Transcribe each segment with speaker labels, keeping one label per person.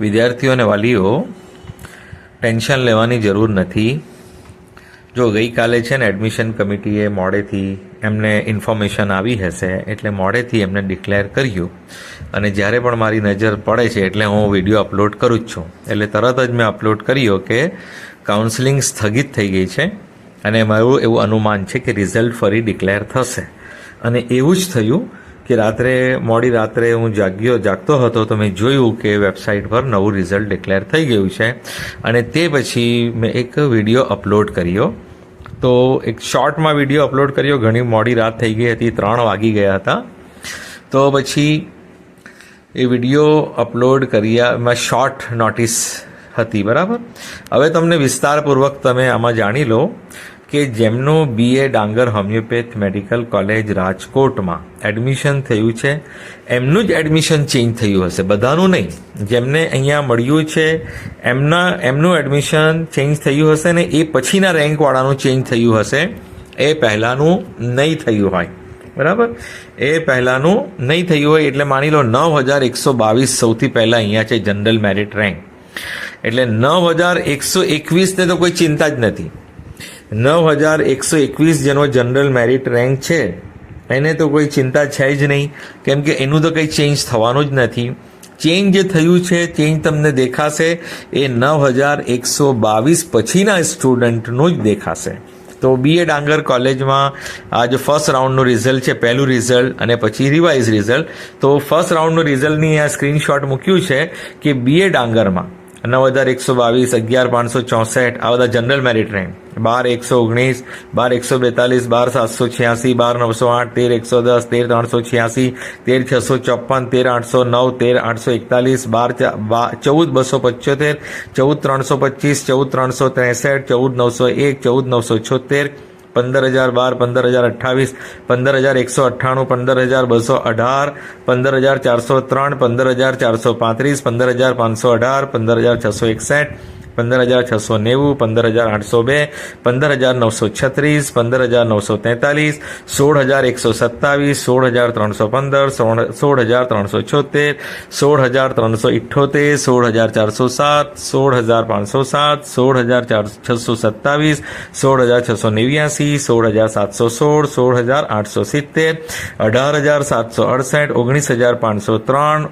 Speaker 1: વિદ્યાર્થીઓ અને વાલીઓ, ટેન્શન લેવાની જરૂર નથી. જો ગઈકાલે છે ને એડમિશન કમિટીએ મોડેથી એમને ઇન્ફોર્મેશન આવી હશે, એટલે મોડેથી એમને ડિક્લેર કર્યું. અને જ્યારે પણ મારી નજર પડે છે, એટલે હું વીડિયો અપલોડ કરું જ છું. એટલે તરત જ મેં અપલોડ કર્યો કે કાઉન્સેલિંગ સ્થગિત થઈ ગઈ છે અને મારું એવું અનુમાન છે કે રિઝલ્ટ ફરી ડિક્લેર થશે. અને એવું જ થયું કે રાત્રે, મોડી રાત્રે હું જાગ્યો, જાગતો હતો તો મેં જોયું કે વેબસાઇટ પર નવું રિઝલ્ટ ડિક્લેર થઈ ગયું છે. અને તે પછી મેં એક વીડિયો અપલોડ કર્યો. તો એક શોર્ટમાં વીડિયો અપલોડ કર્યો. ઘણી મોડી રાત થઈ ગઈ હતી, ત્રણ વાગી ગયા હતા. તો પછી એ વીડિયો અપલોડ કર્યામાં શોર્ટ નોટિસ હતી, બરાબર? હવે તમને વિસ્તારપૂર્વક તમે આમાં જાણી લો. કે જેમનું B A Dangar homeopath medical college રાજકોટમાં એડમિશન થયું છે, એમનું જ એડમિશન ચેન્જ થયું હશે, બધાનું નહીં. જેમને અહીંયા મળ્યું છે, એમના, એમનું એડમિશન ચેન્જ થયું હશે ને એ પછીના રેન્કવાળાનું ચેન્જ થયું હશે, એ પહેલાંનું નહીં થયું હોય. બરાબર? એ પહેલાંનું નહીં થયું હોય, એટલે માની લો નવ હજાર એકસો બાવીસ સૌથી પહેલાં અહીંયા છે જનરલ મેરિટ રેન્ક. એટલે નવ હજાર એકસો એકવીસને તો કોઈ ચિંતા જ નથી. નવ હજાર એકસો એકવીસ જેનો જનરલ મેરિટ રેન્ક છે. એને તો કોઈ ચિંતા છે જ નહીં. કેમ કે એનું તો કંઈ ચેન્જ થવાનું જ નથી. ચેન્જ જે થયું છે, ચેન્જ તમને દેખાશે. એ નવ હજાર એકસો બાવીસ પછીના સ્ટુડન્ટનું જ દેખાશે. તો બીએ ડાંગર કોલેજમાં આ જે ફર્સ્ટ રાઉન્ડનું રિઝલ્ટ છે, પહેલું રિઝલ્ટ અને પછી રિવાઇઝ રિઝલ્ટ તો ફર્સ્ટ રાઉન્ડનું રિઝલ્ટની આ સ્ક્રીનશોટ મૂક્યું છે કે બીએ ડાંગરમાં નવ હજાર એકસો બાવીસ અગિયાર પાંચસો ચોસઠ આ બધા જનરલ મેરિટ રેન્ક બાર એકસો ઓગણીસ બાર એકસો બેતાલીસ બાર સાતસો છ્યાસી બાર નવસો આઠ તેર એકસો દસ તેર ત્રણસો છ્યાસી તેર છસો ચોપન તેર આઠસો નવ તેર આઠસો એકતાલીસ બાર ચા- બા- ચૌદ બસો પંચોતેર ચૌદ ત્રણસો પચીસ ચૌદ ત્રણસો ત્રેસઠ ચૌદ નવસો એક ચૌદ નવસો છોતેર પંદર હજાર બાર પંદર હજાર અઠ્ઠાવીસ પંદર હજાર એકસો અઠ્ઠાણું પંદર હજાર બસો અઢાર પંદર હજાર ચારસો ત્રણ પંદર હજાર ચારસો પાંત્રીસ પંદર હજાર પાંચસો અઢાર પંદર હજાર છસો એકસઠ પંદર હજાર છસો નેવું પંદર હજાર આઠસો બે પંદર હજાર નવસો છત્રીસ પંદર હજાર નવસો તેતાલીસ સોળ હજાર એકસો સત્તાવીસ સોળ હજાર ત્રણસો પંદર સોળ સોળ હજાર ત્રણસો છોતેર સોળ હજાર ત્રણસો ઇઠ્ઠોતેર સોળ હજાર ચારસો સાત સોળ હજાર પાંચસો સાત સોળ હજાર ચાર છસો સત્તાવીસ સોળ હજાર છસો નેવ્યાસી સોળ હજાર સાતસો સોળ સોળ હજાર આઠસો સિત્તેર અઢાર હજાર સાતસો અડસઠ ઓગણીસ હજાર પાંચસો ત્રણ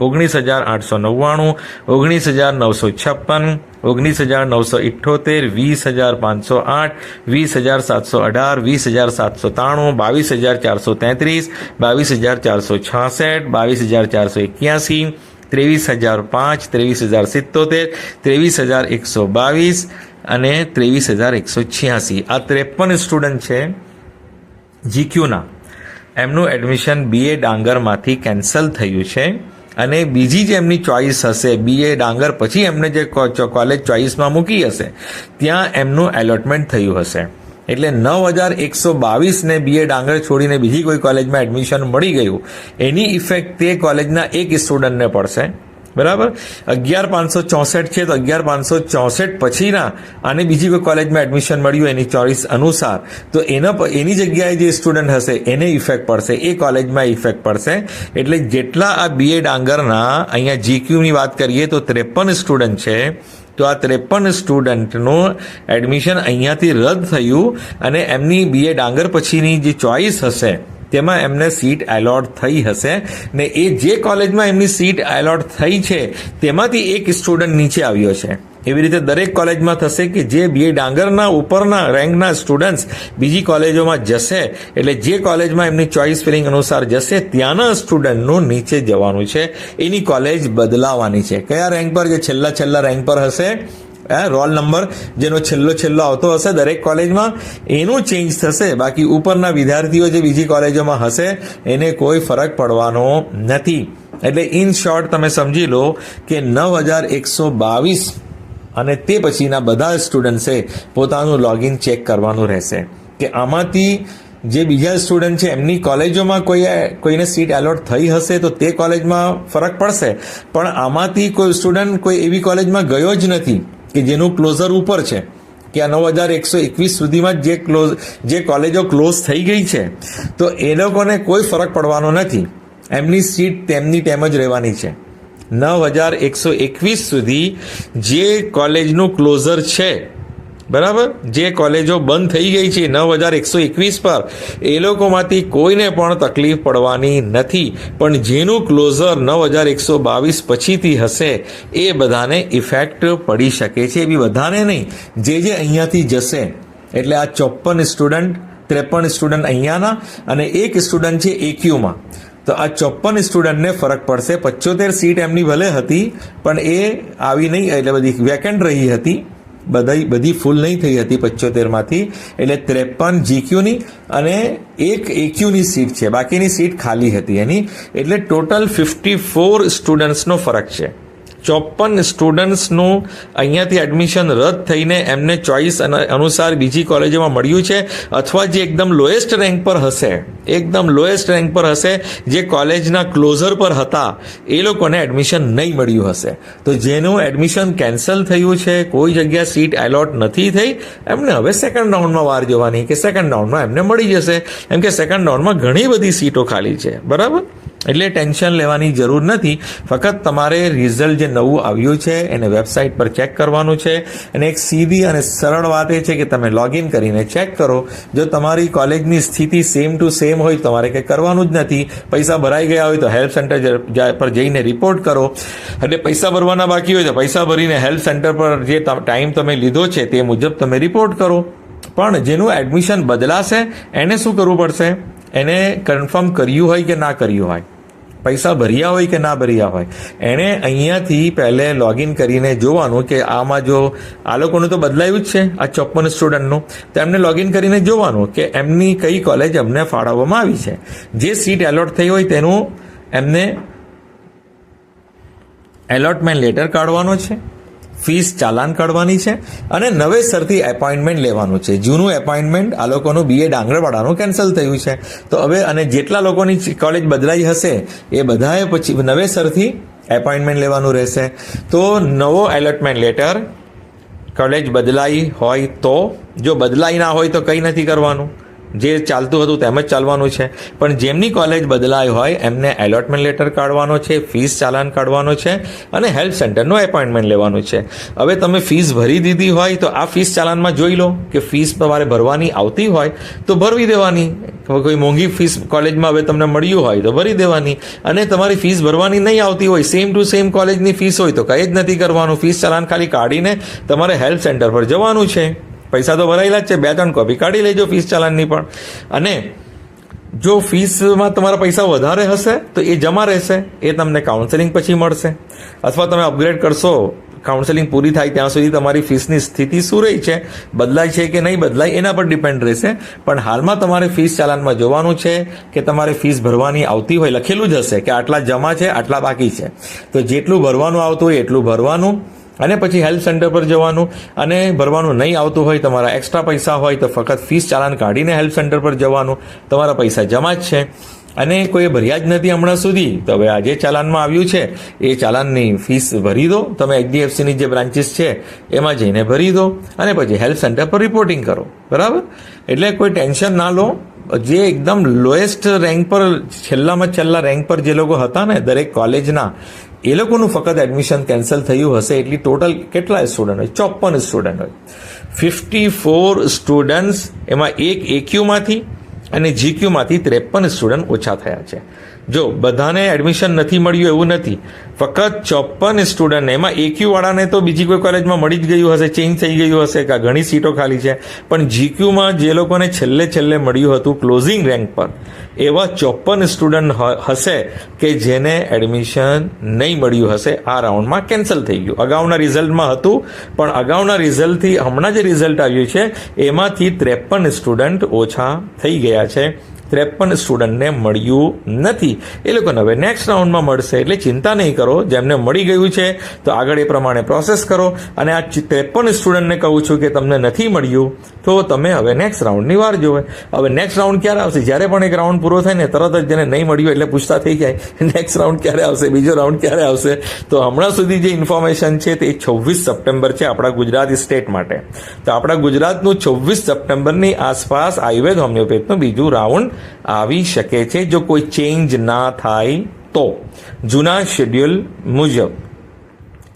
Speaker 1: ઓગણીસ હજાર આઠસો નવ્વાણું ઓગણીસ હજાર નવસો છપ્પન ઓગણીસ હજાર નવસો ઇઠ્ઠોતેર વીસ હજાર પાંચસો આઠ, વીસ હજાર સાતસો અઢાર, વીસ હજાર સાતસો ત્રાણું બાવીસ હજાર ચારસો તેત્રીસ, બાવીસ હજાર ચારસો છાસઠ, બાવીસ હજાર ચારસો એક્યાસી, ત્રેવીસ હજાર પાંચ, ત્રેવીસ હજાર સિત્તોતેર, ત્રેવીસ હજાર એકસો બાવીસ અને ત્રેવીસ હજાર એકસો છ્યાસી. આ ત્રેપન સ્ટુડન્ટ છે જીક્યુના. એમનું એડમિશન બીએ ડાંગરમાંથી કેન્સલ થયું છે. અને બીજી જે એમની ચોઈસ હશે બીએ ડાંગર પછી એમને જે કોલેજ ચોઈસમાં મૂકી હશે, ત્યાં એમનું એલોટમેન્ટ થયું હશે. એટલે નવ હજાર એકસો બાવીસને બીએ ડાંગર છોડીને બીજી કોઈ કોલેજમાં એડમિશન મળી ગયું, એની ઇફેક્ટ તે કોલેજના એક સ્ટુડન્ટને પડશે. બરાબર? અગિયાર પાંચસો ચોસઠ છે તો અગિયાર પાંચસો ચોસઠ પછીના અને બીજી કોઈ કોલેજમાં એડમિશન મળ્યું એની ચોઈસ અનુસાર. તો એના એની જગ્યાએ જે સ્ટુડન્ટ હશે, એને ઇફેક્ટ પડશે. એ કોલેજમાં ઇફેક્ટ પડશે. એટલે જેટલા આ બીએ ડાંગરના અહીંયા જીક્યુની વાત કરીએ તો ત્રેપન સ્ટુડન્ટ છે. તો આ ત્રેપન સ્ટુડન્ટનું એડમિશન અહીંયાથી રદ થયું અને એમની બીએ ડાંગર પછીની જે ચોઈસ હશે તેમાં એમને સીટ એલોટ થઈ હશે ને એ જે કોલેજમાં એમની સીટ એલોટ થઈ છે, તેમાંથી એક સ્ટુડન્ટ નીચે આવ્યો છે. એવી રીતે દરેક કોલેજમાં થશે કે જે બીએ ડાંગરના ઉપરના રેન્કના સ્ટુડન્ટ્સ બીજી કોલેજોમાં જશે, એટલે જે કોલેજમાં એમની ચોઇસ ફિલિંગ અનુસાર જશે, ત્યાંના સ્ટુડન્ટનું નીચે જવાનું છે. એની કોલેજ બદલાવાની છે. કયા રેન્ક પર? જે છેલ્લા છેલ્લા રેન્ક પર હશે? રોલ નંબર જેનો છેલ્લો છેલ્લો આવતો હશે દરેક કોલેજમાં, એનું ચેન્જ થશે. બાકી ઉપરના વિદ્યાર્થીઓ જે બીજી કોલેજોમાં હશે, એને કોઈ ફરક પડવાનો નથી. એટલે ઇન શોર્ટ તમે સમજી લો કે નવ હજાર એકસો બાવીસ અને તે પછીના બધા સ્ટુડન્ટ્સે પોતાનું લોગિન ચેક કરવાનું રહેશે. કે આમાંથી જે બીજા સ્ટુડન્ટ છે, એમની કોલેજોમાં કોઈ કોઈને સીટ એલોટ થઈ હશે તો તે કોલેજમાં ફરક પડશે. પણ આમાંથી કોઈ સ્ટુડન્ટ કોઈ એવી કોલેજમાં ગયો જ નથી. કે જેનું ક્લોઝર ઉપર છે, કે આ નવ હજાર એકસો એકવીસ સુધીમાં જે ક્લોઝ જે કોલેજો ક્લોઝ થઈ ગઈ છે, તો એ લોકોને કોઈ ફરક પડવાનો નથી. એમની સીટ તેમની તેમ જ રહેવાની છે. નવ હજાર એકસો એકવીસ સુધી જે કોલેજનું ક્લોઝર છે બરાબર? જે કોલેજો બંધ થઈ ગઈ છે નવ હજાર એકસો એકવીસ પર, એ લોકોમાંથી કોઈને પણ તકલીફ પડવાની નથી. પણ જેનું ક્લોઝર નવ હજાર એકસો બાવીસ પછીથી હશે, એ બધાને ઇફેક્ટ પડી શકે છે. એ બી બધાને નહીં, જે જે અહીંયાથી જશે. એટલે આ ચોપન સ્ટુડન્ટ, ત્રેપન સ્ટુડન્ટ અહીંયાના અને એક સ્ટુડન્ટ છે એક્યુમાં. તો આ ચોપન સ્ટુડન્ટને ફરક પડશે. પચોતેર સીટ એમની ભલે હતી, પણ એ આવી નહીં, એટલે બધી વેકેન્ટ રહી હતી. બધી બધી ફૂલ નહીં થઈ હતી પચોતેરમાંથી. એટલે ત્રેપન જીક્યુની અને એક એક્યુની સીટ છે. બાકીની સીટ ખાલી હતી એની. એટલે ટોટલ ફિફ્ટી ફોર સ્ટુડન્ટ્સનો ફરક છે. ચોપન સ્ટુડન્ટ્સનું અહીંયાથી એડમિશન રદ થઈને એમને ચોઇસ અનુસાર બીજી કોલેજોમાં મળ્યું છે. અથવા જે એકદમ લોએસ્ટ રેન્ક પર હશે, એકદમ લોએસ્ટ રેન્ક પર હશે, જે કોલેજના ક્લોઝર પર હતા, એ લોકોને એડમિશન નહીં મળ્યું હશે. તો જેનું એડમિશન કેન્સલ થયું છે, કોઈ જગ્યા સીટ એલોટ નથી થઈ, એમને હવે સેકન્ડ રાઉન્ડમાં વાર જોવાની કે સેકન્ડ રાઉન્ડમાં એમને મળી જશે. એમ કે સેકન્ડ રાઉન્ડમાં ઘણી બધી સીટો ખાલી છે. બરાબર? એટલે ટેન્શન લેવાની જરૂર નથી. ફક્ત તમારે રિઝલ્ટ જે નવું આવ્યું છે, એને વેબસાઇટ પર ચેક કરવાનું છે. અને એક સીધી અને સરળ વાત એ છે કે તમે લોગિન કરીને ચેક કરો. જો તમારી કોલેજની સ્થિતિ સેમ ટુ સેમ હોય, તમારે કંઈ કરવાનું જ નથી. પૈસા ભરાઈ ગયા હોય તો હેલ્પ સેન્ટર પર જઈને રિપોર્ટ કરો. એટલે પૈસા ભરવાના બાકી હોય તો પૈસા ભરીને હેલ્પ સેન્ટર પર જે ટાઈમ તમે લીધો છે તે મુજબ તમે રિપોર્ટ કરો. પણ જેનું એડમિશન બદલાશે, એને શું કરવું પડશે? એને કન્ફર્મ કર્યું હોય કે ના કર્યું હોય? પૈસા ભર્યા હોય કે ના ભર્યા હોય? એણે અહીંયાથી પહેલે લોગિન કરીને જોવાનું કે આમાં જો આ લોકોનું તો બદલાયું જ છે, આ ચોપન સ્ટુડન્ટનું તો એમને લોગિન કરીને જોવાનું કે એમની કઈ કોલેજ અમને ફાળવવામાં આવી છે. જે સીટ એલોટ થઈ હોય તેનું એમને એલોટમેન્ટ લેટર કાઢવાનો છે. ફીસ ચાલાન કાઢવાની છે અને નવેસરથી એપોઇન્ટમેન્ટ લેવાનું છે. જૂનું એપોઇન્ટમેન્ટ આ લોકોનું બીએ ડાંગરવાડાનું કેન્સલ થયું છે. તો હવે અને જેટલા લોકોની કોલેજ બદલાઈ હશે, એ બધાએ પછી નવેસરથી એપોઇન્ટમેન્ટ લેવાનું રહેશે. તો નવો એલોટમેન્ટ લેટર કોલેજ બદલાઈ હોય તો, જો બદલાઈ ના હોય તો કંઈ નથી કરવાનું. જે ચાલતું હતું તેમ જ ચાલવાનું છે. પણ જેમની કોલેજ બદલાઈ હોય, એમને એલોટમેન્ટ લેટર કાઢવાનો છે ફીસ ચાલાન કાઢવાનો છે અને હેલ્પ સેન્ટરનું એપોઇન્ટમેન્ટ લેવાનું છે. હવે તમે ફીસ ભરી દીધી હોય તો આ ફીસ ચાલાનમાં જોઈ લો કે ફીસ તમારે ભરવાની આવતી હોય તો ભરવી દેવાની. કોઈ મોંઘી ફીસ કોલેજમાં હવે તમને મળ્યું હોય તો ભરી દેવાની. અને તમારી ફીસ ભરવાની નહીં આવતી હોય સેમ ટુ સેમ કોલેજની ફીસ હોય તો કંઈ જ નથી કરવાનું. ફીસ ચાલાન ખાલી કાઢીને તમારે હેલ્પ સેન્ટર પર જવાનું છે. પૈસા તો ભરાયેલા જ છે, બે ત્રણ કોપી કાઢી લેજો ફીસ ચાલાનની પણ. અને જો ફીસમાં તમારા પૈસા વધારે હશે, તો એ જમા રહેશે, એ તમને કાઉન્સેલિંગ પછી મળશે. અથવા તમે અપગ્રેડ કરશો કાઉન્સેલિંગ પૂરી થાય ત્યાં સુધી તમારી ફીસની સ્થિતિ શું રહી છે, બદલાય છે કે નહીં બદલાય એના પર ડિપેન્ડ રહેશે. પણ હાલમાં તમારે ફીસ ચાલાનમાં જોવાનું છે કે તમારે ફીસ ભરવાની આવતી હોય, લખેલું જ હશે કે આટલા જમા છે, આટલા બાકી છે. તો જેટલું ભરવાનું આવતું હોય એટલું ભરવાનું. અને પછી હેલ્થ સેન્ટર પર જવાનું અને ભરવાનું નહીં આવતું હોય, તમારા એક્સ્ટ્રા પૈસા હોય તો ફક્ત ફીસ ચાલાન કાઢીને હેલ્થ સેન્ટર પર જવાનું, તમારા પૈસા જમા જ છે. અને કોઈએ ભર્યા જ નથી હમણાં સુધી. તો હવે આ જે ચાલાનમાં આવ્યું છે, એ ચાલાનની ફીસ ભરી દો. તમે એચડીએફસીની જે બ્રાન્ચીસ છે, એમાં જઈને ભરી દો અને પછી હેલ્થ સેન્ટર પર રિપોર્ટિંગ કરો. બરાબર? એટલે કોઈ ટેન્શન ના લો. જે એકદમ લોએસ્ટ રેન્ક પર, છેલ્લામાં છેલ્લા રેન્ક પર જે લોકો હતા ને, દરેક કોલેજના એ લોકોનું ફક્ત એડમિશન કેન્સલ થયું હશે એટલી ટોટલ કેટલા સ્ટુડન્ટ હોય? ચોપન સ્ટુડન્ટ હોય. ફિફ્ટી ફોર સ્ટુડન્ટ્સ એમાં એક એક્યુમાંથી અને જીક્યુમાંથી ત્રેપન સ્ટુડન્ટ ઓછા થયા છે. જો બધાને એડમિશન નથી મળ્યું એવું નથી, ફક્ત ચોપન સ્ટુડન્ટ એમાં એક્યુવાળાને તો બીજી કોઈ કોલેજમાં મળી જ ગયું હશે ચેન્જ થઈ ગયું હશે કે ઘણી સીટો ખાલી છે. પણ જીક્યુમાં જે લોકોને છેલ્લે છેલ્લે મળ્યું હતું ક્લોઝિંગ રેન્ક પર એવા ચોપન સ્ટુડન્ટ હશે કે જેને એડમિશન નહીં મળ્યું હશે. આ રાઉન્ડમાં કેન્સલ થઈ ગયું. અગાઉના રિઝલ્ટમાં હતું, પણ અગાઉના રિઝલ્ટથી હમણાં જે રિઝલ્ટ આવ્યું છે, એમાંથી ત્રેપન સ્ટુડન્ટ ઓછા થઈ ગયા છે. ત્રેપન સ્ટુડન્ટને મળ્યું નથી. એ લોકોને હવે નેક્સ્ટ રાઉન્ડમાં મળશે. એટલે ચિંતા નહીં કરો. જેમને મળી ગયું છે, તો આગળ એ પ્રમાણે પ્રોસેસ કરો. અને આ ત્રેપન સ્ટુડન્ટને કહું છું કે તમને નથી મળ્યું, તો તમે હવે નેક્સ્ટ રાઉન્ડની વાર જોવે હવે નેક્સ્ટ રાઉન્ડ ક્યારે આવશે? જ્યારે પણ એક રાઉન્ડ પૂરો થાય ને, તરત જ જેને નહીં મળ્યું એટલે પૂછતા થઈ જાય નેક્સ્ટ રાઉન્ડ ક્યારે આવશે? બીજો રાઉન્ડ ક્યારે આવશે? તો હમણાં સુધી જે ઇન્ફોર્મેશન છે તે છવ્વીસ સપ્ટેમ્બર છે આપણા ગુજરાત સ્ટેટ માટે. તો આપણા ગુજરાતનું છવ્વીસ સપ્ટેમ્બરની આસપાસ આયુર્વેદ હોમિયોપેથનું બીજું રાઉન્ડ આવી શકે છે. જો કોઈ ચેન્જ ના થાય તો. જૂના શેડ્યુલ મુજબ.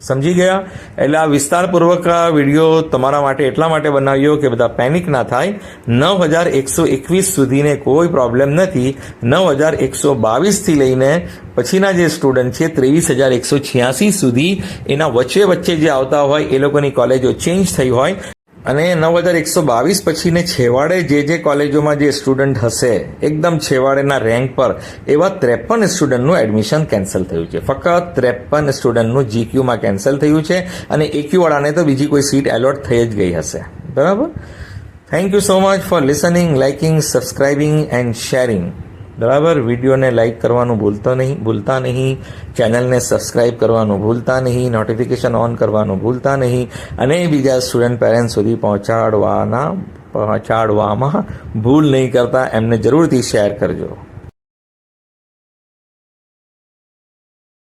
Speaker 1: સમજી ગયા? એટલે આ વિસ્તારપૂર્વક વીડિયો તમારા માટે એટલા માટે બનાવ્યો કે બધા પેનિક ના થાય. નવ હજાર એકસો એકવીસ સુધીને કોઈ પ્રોબ્લેમ નથી. નવ હજાર એકસો બાવીસથી લઈને પછીના જે સ્ટુડન્ટ છે, ત્રેવીસ હજાર એકસો છ્યાસી સુધી એના વચ્ચે વચ્ચે જે આવતા હોય એ લોકોની કોલેજો ચેન્જ થઈ હોય. અને નવ હજાર એકસો બાવીસ પછીને છેવાડે જે જે કોલેજોમાં જે સ્ટુડન્ટ હશે, એકદમ છેવાડેના રેન્ક પર એવા ત્રેપન સ્ટુડન્ટનું એડમિશન કેન્સલ થયું છે. ફક્ત ત્રેપન સ્ટુડન્ટનું જીક્યુમાં કેન્સલ થયું છે અને એક્યુવાળાને તો બીજી કોઈ સીટ એલોટ થઈ જ ગઈ હશે. બરાબર? Thank you so much for listening liking subscribing and sharing બરાબર? વિડીયોને લાઇક કરવાનું ભૂલતો નહીં, ભૂલતા નહીં. ચેનલને સબસ્ક્રાઇબ કરવાનું ભૂલતા નહીં. નોટિફિકેશન ઓન કરવાનું ભૂલતા નહીં. અને બીજા સ્ટુડન્ટ પેરેન્ટ્સ સુધી પહોંચાડવાના, પહોંચાડવામાં ભૂલ નહીં કરતા. એમને જરૂરથી શેર કરજો.